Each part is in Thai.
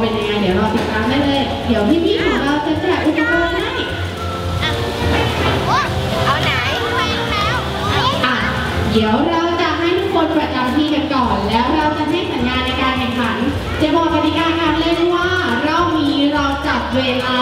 เป็นยังไงเดี๋ยวรอติดตามได้เลย เดี๋ยวพี่พี่ของเราจะแจกอุปกรณ์ให้เอาไหนแอะเดี๋ยวเราจะให้ทุกคนประจำที่กันก่อน แล้วเราจะให้สัญญาในการแข่งขัน จะบอกกติกาการเล่นว่าเรามีเราจับเวลา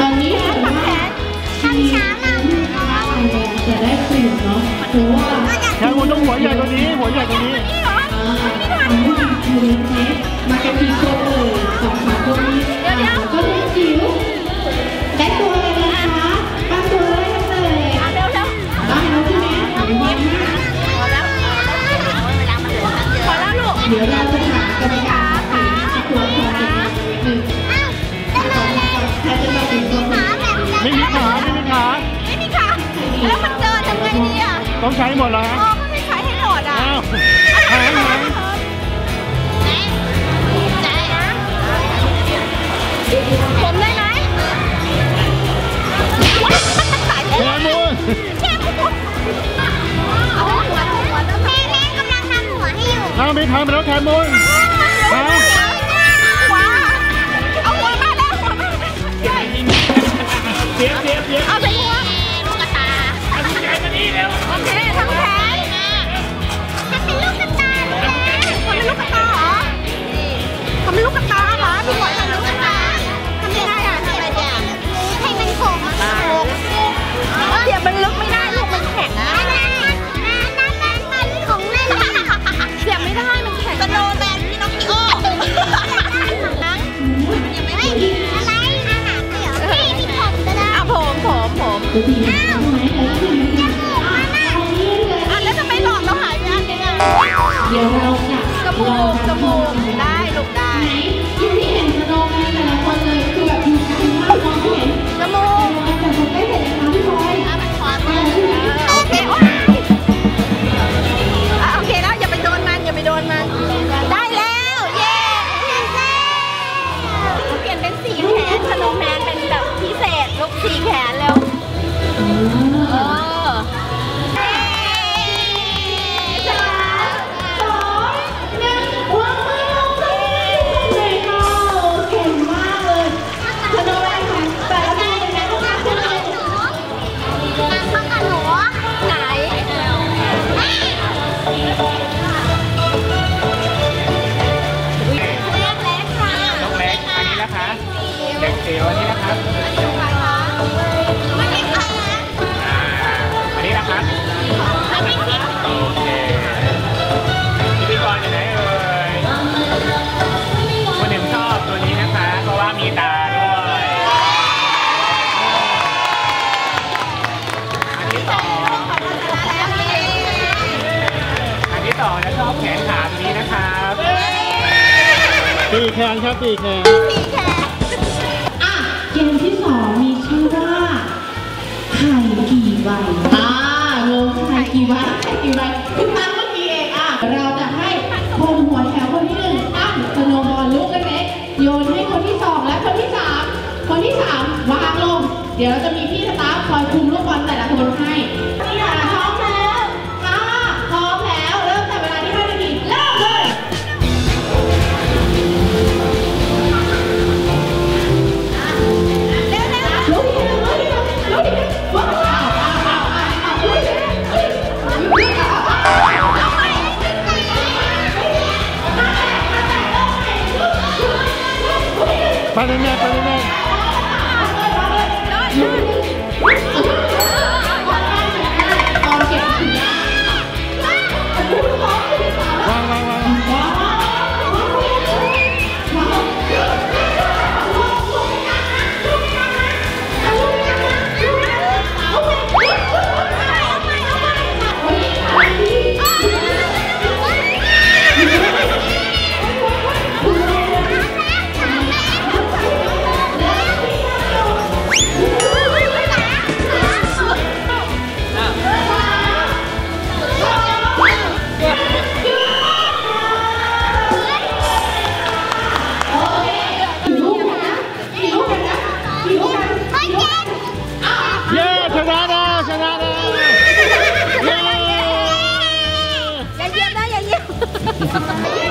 ตอนนี้ทำแผนทำช้ามากเลยจะได้เปลี่ยนเนาะหรือว่าแทงคนต้องหัวใหญ่กว่านี้ หัวใหญ่กว่านี้มากันดีตัวเออสองสามตัวนี้ก็ได้จิ๋วได้ตัวอะไร เดี๋ยวเราจะถากรรมการค่ะตัวคนเด็กหนึ่งใครจะมาเป็ตัวคนไม่มีขา ไม่มีขา ไม่มีขา แล้วมันเดินทำไงดีอะ ต้องใช้หมดแล้วฮะ ไงเทำไปแล้วแทนมบน อ้าวอะแล้วทำไมหลอดเราหายไปอันนึงอ่เดี๋ยวเราจะจมูกจมูกได้ลูกได้ ครับที่หนึ่งชอบตัวนี้นะคะ เพราะว่ามีตาด้วยอันที่สองอันที่สองนะชอบแขนขาตัวนี้นะครับตีแขนครับตีแขนแขนอะเกมที่สองมีชื่อว่าไข่กี่ใบ ให้กี่บให้กี่วะคือตั้งเมื่อกี้เองอะ เราจะให้คนหัวแถวคนที่หนึ่งตั้งสโนบอลลูกเล็กๆโยนให้คนที่สองและคนที่สามคนที่สามวางลง เดี๋ยวเราจะมี Para mim, para mim.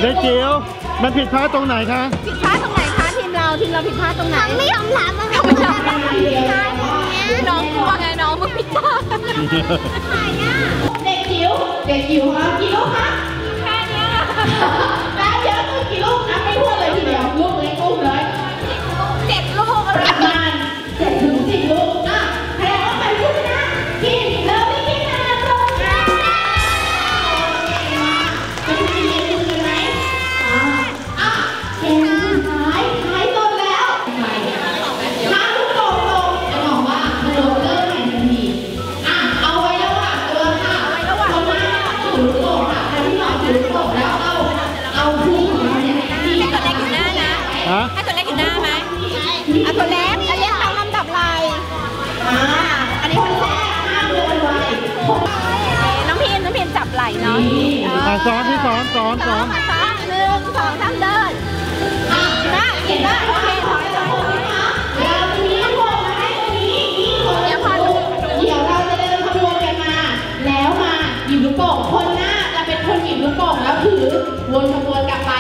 เด็กจิ๋วมันผิดพลาดตรงไหนคะผิดพลาดตรงไหนคะทีมเราทีมเราผิดพลาดตรงไหนไม่ยอมรับมันไม่ยอมรับน้องกลัวไงน้องมึงผิดพลาดเด็กจิ๋วเด็กจิ๋วครับจิ๋วครัแค่นี้ สอนที่สอนสอนสอนหนึ่งสองสามเดินนะเห็นได้โอเคถอยถอยถอยเราจะมีลูวงมาให้นี้นี่คนเดี๋อเดี๋ยวเราจะเดินขวนกันมา แล้วมาหยิบลูกโป่งคนหน้าจะเป็นคนหยิบลูกโป่งแล้วถือวนขบวนกลับไป